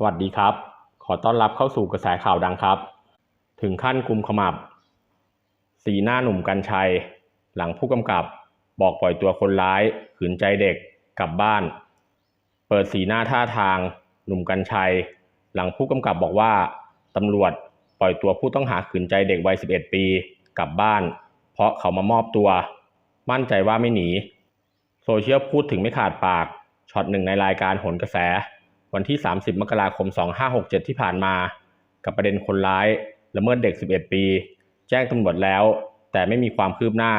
สวัสดีครับ ขอต้อนรับเข้าสู่กระแสข่าวดังครับ ถึงขั้นกุมขมับ สีหน้าหนุ่มกัญชัย หลังผู้กำกับ บอกปล่อยตัวคนร้าย ขืนใจเด็กกลับบ้าน เปิดสีหน้าท่าทาง หนุ่มกัญชัย หลังผู้กำกับบอกว่าตำรวจปล่อยตัวผู้ต้องหาขืนใจเด็กวัย 11 ปี กลับบ้าน เพราะเขามามอบตัว มั่นใจว่าไม่หนี โซเชียลพูดถึงไม่ขาดปากช็อตหนึ่งในรายการโหนกระแส วันที่ 30 มกราคม 2567 ที่ผ่านมา กับประเด็นคนร้ายละเมิดเด็ก 11 ปี แจ้งตำรวจแล้ว แต่ไม่มีความคืบหน้า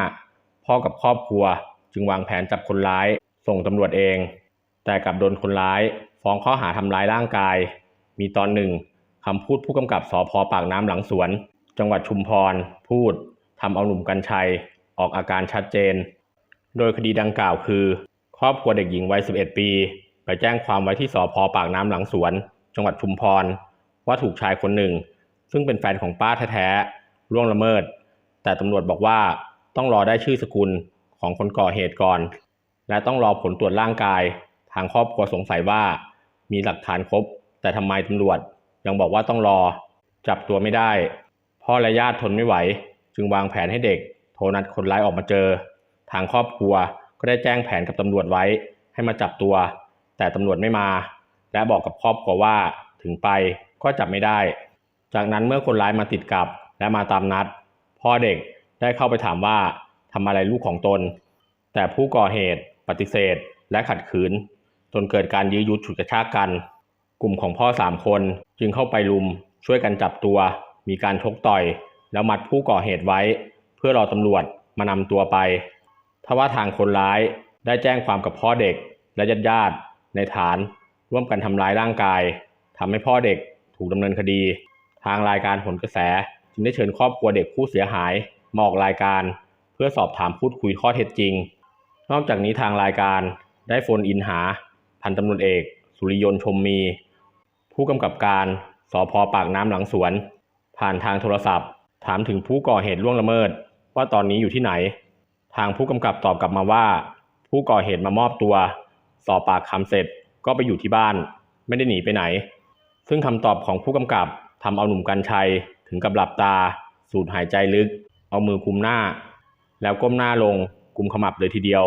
พ่อกับครอบครัวจึงวางแผนจับคนร้าย ส่งตำรวจเอง แต่กลับโดนคนร้าย ฟ้องข้อหาทำร้ายร่างกาย มีตอนหนึ่งคำพูดผู้กำกับสพปากน้ำหลังสวน จังหวัดชุมพร พูดทำเอาหนุ่มกัญชัย ออกอาการชัดเจน โดยคดีดังกล่าวคือ ครอบครัวเด็กหญิงวัย 11 ปี ไปแจ้งความไว้ที่สพปากน้ำหลังสวน จังหวัดชุมพร ว่าถูกชายคนหนึ่ง ซึ่งเป็นแฟนของป้าแท้ๆล่วงละเมิด แต่ตำรวจบอกว่าต้องรอได้ชื่อสกุลของคนก่อเหตุก่อน และต้องรอผลตรวจร่างกาย ทางครอบครัวสงสัยว่า มีหลักฐานครบ แต่ทำไมตำรวจ ยังบอกว่าต้องรอ จับตัวไม่ได้ พ่อและญาติทนไม่ไหว จึงวางแผนให้เด็ก โทรนัดคนร้ายออกมาเจอ ทางครอบครัวก็ได้แจ้งแผนกับตำรวจไว้ ให้มาจับตัว แต่ตำรวจไม่มา และบอกกับครอบครัวว่าถึงไปก็จับไม่ได้ จากนั้นเมื่อคนร้ายมาติดกับและมาตามนัด พ่อเด็กได้เข้าไปถามว่าทำอะไรลูกของตน แต่ผู้ก่อเหตุปฏิเสธและขัดขืน จนเกิดการยื้อยุดฉุดกระชากกัน กลุ่มของพ่อสามคนจึงเข้าไปลุม ช่วยกันจับตัว มีการชกต่อย แล้วมัดผู้ก่อเหตุไว้ เพื่อรอตำรวจมานำตัวไปทว่าทางคนร้ายได้แจ้งความกับพ่อเด็กและญาติญาติ ในฐานร่วมกันทำร้ายร่างกาย ทำให้พ่อเด็กถูกดำเนินคดี ทางรายการผลกระแส จึงได้เชิญครอบครัวเด็กผู้เสียหายมาออกรายการ เพื่อสอบถามพูดคุยข้อเท็จจริง นอกจากนี้ทางรายการได้โฟนอินหา พันตำรวจเอก สุริยนต์ชมมี ผู้กำกับการสพปากน้ำหลังสวน ผ่านทางโทรศัพท์ ถามถึงผู้ก่อเหตุล่วงละเมิด ว่าตอนนี้อยู่ที่ไหน ทางผู้กำกับตอบกลับมาว่า ผู้ก่อเหตุมามอบตัว สอบปากคำเสร็จก็ไปอยู่ที่บ้าน ไม่ได้หนีไปไหน ซึ่งคำตอบของผู้กำกับทำเอาหนุ่มกัญชัยถึงกับหลับตา สูดหายใจลึก เอามือคุมหน้า แล้วก้มหน้าลงกุมขมับเลยทีเดียว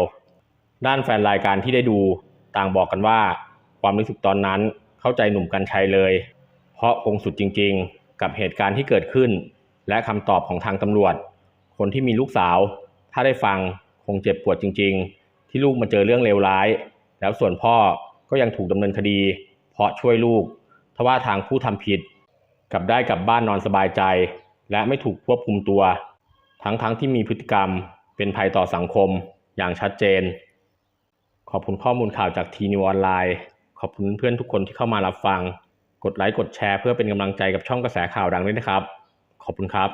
ด้านแฟนรายการที่ได้ดูต่างบอกกันว่า ความรู้สึกตอนนั้นเข้าใจหนุ่มกัญชัยเลย เพราะคงสุดจริงๆ กับเหตุการณ์ที่เกิดขึ้น และคำตอบของทางตำรวจ คนที่มีลูกสาว ถ้าได้ฟังคงเจ็บปวดจริง ๆ ที่ลูกมาเจอเรื่องเลวร้าย แล้วส่วนพ่อก็ยังถูกดำเนินคดี เพราะช่วยลูกทว่าทางผู้ทำผิด กลับได้กลับบ้านนอนสบายใจ และไม่ถูกควบคุมตัว ทั้งๆทที่มีพฤติกรรมเป็นภัยต่อสังคมอย่างชัดเจน ขอบคุณข้อมูลข่าวจากทีนิวออนไลน์ ขอบคุณเพื่อนทุกคนที่เข้ามารับฟัง กดไลค์กดแชร์เพื่อเป็นกำลังใจกับช่องกระแสข่าวดังด้วยนะครับ ขอบคุณครับ